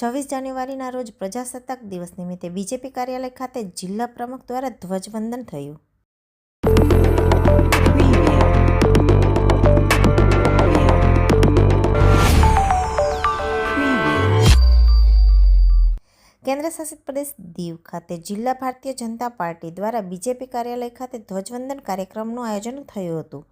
છવ્વીસ જાન્યુઆરીના રોજ પ્રજાસત્તાક દિવસ નિમિત્તે બીજેપી કાર્યાલય ખાતે જિલ્લા પ્રમુખ દ્વારા ધ્વજવંદન થયું. કેન્દ્રશાસિત પ્રદેશ દીવ ખાતે જિલ્લા ભારતીય જનતા પાર્ટી દ્વારા બીજેપી કાર્યાલય ખાતે ધ્વજવંદન કાર્યક્રમનું આયોજન થયું હતું.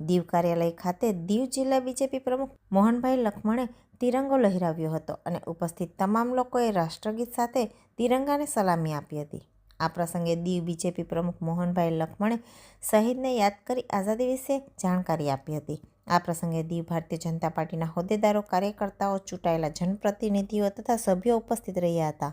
દીવ કાર્યાલય ખાતે દીવ જિલ્લા બીજેપી પ્રમુખ મોહનભાઈ લખમણે તિરંગો લહેરાવ્યો હતો અને ઉપસ્થિત તમામ લોકોએ રાષ્ટ્રગીત સાથે તિરંગાને સલામી આપી હતી. આ પ્રસંગે દીવ બીજેપી પ્રમુખ મોહનભાઈ લખમણે શહીદને યાદ કરી આઝાદી વિશે જાણકારી આપી હતી. આ પ્રસંગે દીવ ભારતીય જનતા પાર્ટીના હોદ્દેદારો, કાર્યકર્તાઓ, ચૂંટાયેલા જનપ્રતિનિધિઓ તથા સભ્યો ઉપસ્થિત રહ્યા હતા.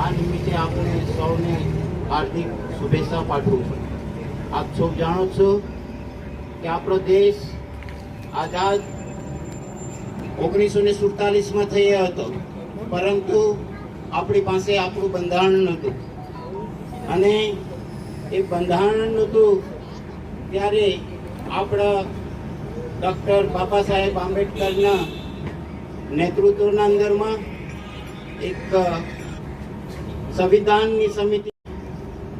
આ નિમિત્તે આપણે સૌને હાર્દિક શુભેચ્છા પાઠવું છું. આપ સૌ જાણો છો કે આપણો દેશ આઝાદ ઓગણીસો ને સુડતાલીસમાં થયો હતો. પરંતુ આપણી પાસે આપણું બંધારણ નહોતું. અને એ બંધારણ નહોતું ત્યારે આપણા ડૉક્ટર બાબા સાહેબ આંબેડકરના નેતૃત્વના અંદરમાં એક સંવિધાનની સમિતિ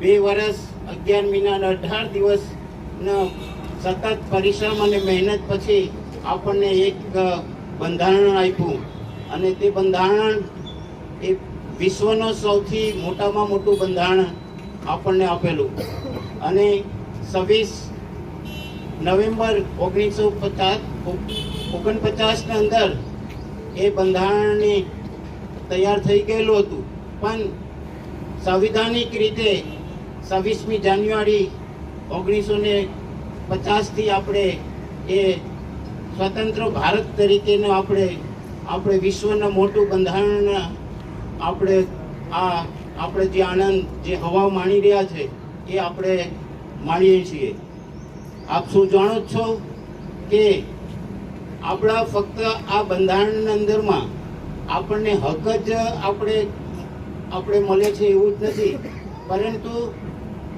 બે વર્ષ અગિયાર મહિના અઢાર દિવસના સતત પરિશ્રમ અને મહેનત પછી આપણને એક બંધારણ આપ્યું. અને તે બંધારણ એ વિશ્વનો સૌથી મોટામાં મોટું બંધારણ આપણને આપેલું. અને છવ્વીસ નવેમ્બર ઓગણીસો પચાસ, ઓગણપચાસના અંદર એ બંધારણને તૈયાર થઈ ગયેલું હતું. પણ સંવિધાનિક રીતે છવ્વીસમી જાન્યુઆરી ઓગણીસો ને પચાસથી આપણે એ સ્વતંત્ર ભારત તરીકેનો આપણે આપણે વિશ્વના મોટું બંધારણ આપણે આ, આપણે જે આનંદ, જે હવા માણી રહ્યા છે, એ આપણે માણીએ છીએ. આપ શું જાણો છો કે આપણા ફક્ત આ બંધારણની અંદરમાં આપણને હક જ આપણે આપણે મળે છે એવું જ નથી. પરંતુ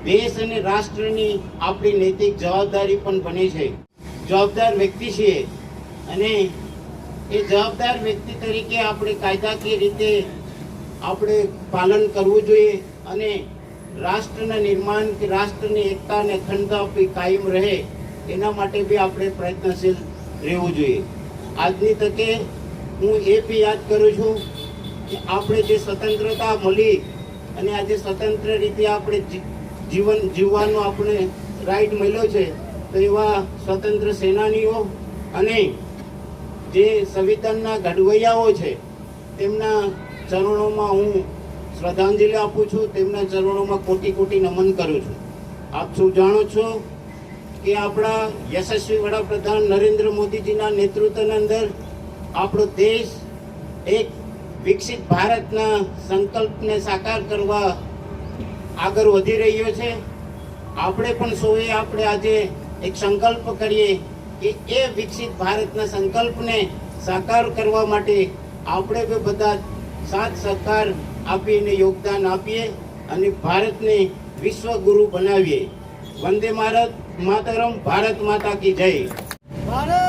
દેશ અને રાષ્ટ્રની આપણી નૈતિક જવાબદારી પણ બને છે. જવાબદાર વ્યક્તિ છીએ. અને એ જવાબદાર વ્યક્તિ તરીકે આપણે કાયદાકીય રીતે આપણે પાલન કરવું જોઈએ અને રાષ્ટ્રના નિર્માણ કે રાષ્ટ્રની એકતા અને અખંડતા આપણી કાયમ રહે, એના માટે બી આપણે પ્રયત્નશીલ રહેવું જોઈએ. આજની તકે હું એ બી યાદ કરું છું આપણે જે સ્વતંત્રતા મળી અને આજે સ્વતંત્ર રીતે આપણે જીવન, જીવવાનો આપણે રાઈટ મળ્યો છે, તો એવા સ્વતંત્ર સેનાનીઓ અને જે સંવિધાનના ઘડવૈયાઓ છે, તેમના ચરણોમાં હું શ્રદ્ધાંજલિ આપું છું, તેમના ચરણોમાં કોટી કોટી નમન કરું છું. આપ સૌ જાણો છો કે આપણા યશસ્વી વડાપ્રધાન નરેન્દ્ર મોદીજીના નેતૃત્વના અંદર આપણો દેશ એક વિકસિત ભારતના સંકલ્પને સાકાર કરવા આગળ વધી રહ્યો છે. આપણે પણ સૌએ આપણે આજે એક સંકલ્પ કરીએ કે એ વિકસિત ભારતના સંકલ્પને સાકાર કરવા માટે આપણે બી બધા સાથ સહકાર આપીને યોગદાન આપીએ અને ભારતને વિશ્વગુરુ બનાવીએ. વંદે ભારત માતરમ, ભારત માતા કી જય. ભારત